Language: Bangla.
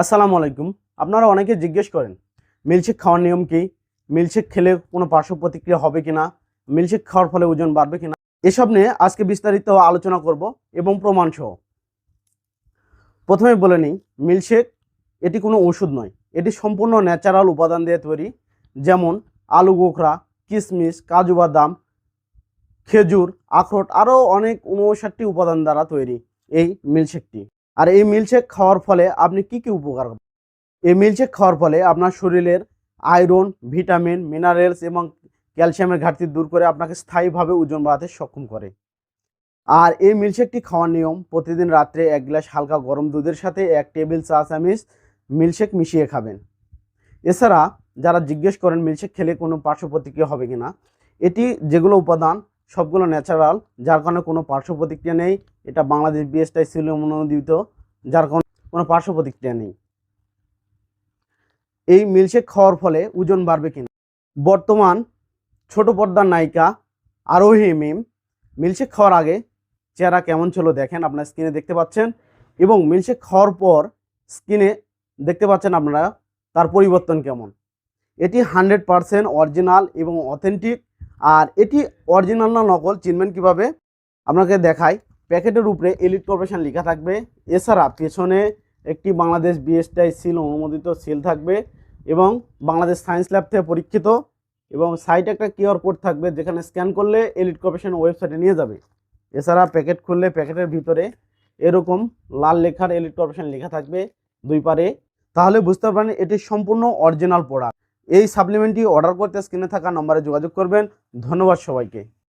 আসসালামু আলাইকুম। আপনারা অনেকে জিজ্ঞেস করেন মিল্কশেক খাওয়ার নিয়ম কি? মিল্কশেক খেলে কোনো পার্শ্ব প্রতিক্রিয়া হবে কিনা? মিল্কশেক খাওয়ার ফলে ওজন বাড়বে কিনা? এসব নিয়ে আজকে বিস্তারিত আলোচনা করব এবং প্রমাণ সহ প্রথমে বলে নিই মিল্কশেক এটি কোনো ওষুধ নয়। এটি সম্পূর্ণ ন্যাচারাল উপাদান দিয়ে তৈরি। যেমন আলু গোখরা কিশমিশ কাজু বাদাম, খেজুর, আখরোট আরও অনেক উনষাটটি উপাদান দ্বারা তৈরি এই মিল্কশেকটি আর এই মিল্কশেক খাওয়ার ফলে আপনি কি কি উপকার? এই মিল্কশেক খাওয়ার ফলে আপনার শরীরের আয়রন ভিটামিন মিনারেলস এবং ক্যালসিয়ামের ঘাটতি দূর করে আপনাকে স্থায়ীভাবে ওজন বাড়াতে সক্ষম করে আর এই মিল্কশেকটি খাওয়ার নিয়ম, প্রতিদিন রাত্রে এক গ্লাস হালকা গরম দুধের সাথে এক টেবিল চা চামিচ মিল্কশেক মিশিয়ে খাবেন এছাড়া যারা জিজ্ঞেস করেন মিল্কশেক খেলে কোনো পার্শ্ব প্রতিক্রিয়া হবে কিনা, এটি যেগুলো উপাদান সবগুলো ন্যাচারাল, যার কারণে কোনো পার্শ্ব প্রতিক্রিয়া নেই। এটা বাংলাদেশ বিএসটাই ছিল অনুমোদিত যার কারণে কোনো পার্শ্ব প্রতিক্রিয়া নেই। এই মিল্কশেক খাওয়ার ফলে ওজন বাড়বে কিনা? বর্তমান ছোট পর্দার নায়িকা আরোহী মিম, মিল্কশেক খাওয়ার আগে চেহারা কেমন ছিল দেখেন আপনার স্ক্রিনে দেখতে পাচ্ছেন এবং মিল্কশেক খাওয়ার পর স্ক্রিনে দেখতে পাচ্ছেন আপনারা তার পরিবর্তন কেমন। এটি হান্ড্রেড পারসেন্ট অরিজিনাল এবং অথেন্টিক আর এটি অরিজিনাল না নকল, চিনবেন কীভাবে? আপনাকে দেখাই। প্যাকেটের উপরে এলিট কর্পোরেশন লেখা থাকবে। এছাড়া পেছনে একটি বাংলাদেশ বিএসটাই সিল অনুমোদিত সিল থাকবে এবং বাংলাদেশ সায়েন্স ল্যাব থেকে পরীক্ষিত এবং সাইটে একটা কিউআর কোড থাকবে যেখানে স্ক্যান করলে এলিট কর্পোরেশন ওয়েবসাইটে নিয়ে যাবে। এছাড়া প্যাকেট খুললে প্যাকেটের ভিতরে এরকম লাল লেখার এলিট কর্পোরেশন লেখা থাকবে দুই পারে। তাহলে বুঝতে পারেন এটি সম্পূর্ণ অরিজিনাল প্রোডাক্ট এই সাপ্লিমেন্টটি অর্ডার করতে স্ক্রিনে থাকা নম্বরে যোগাযোগ করবেন। ধন্যবাদ সবাইকে।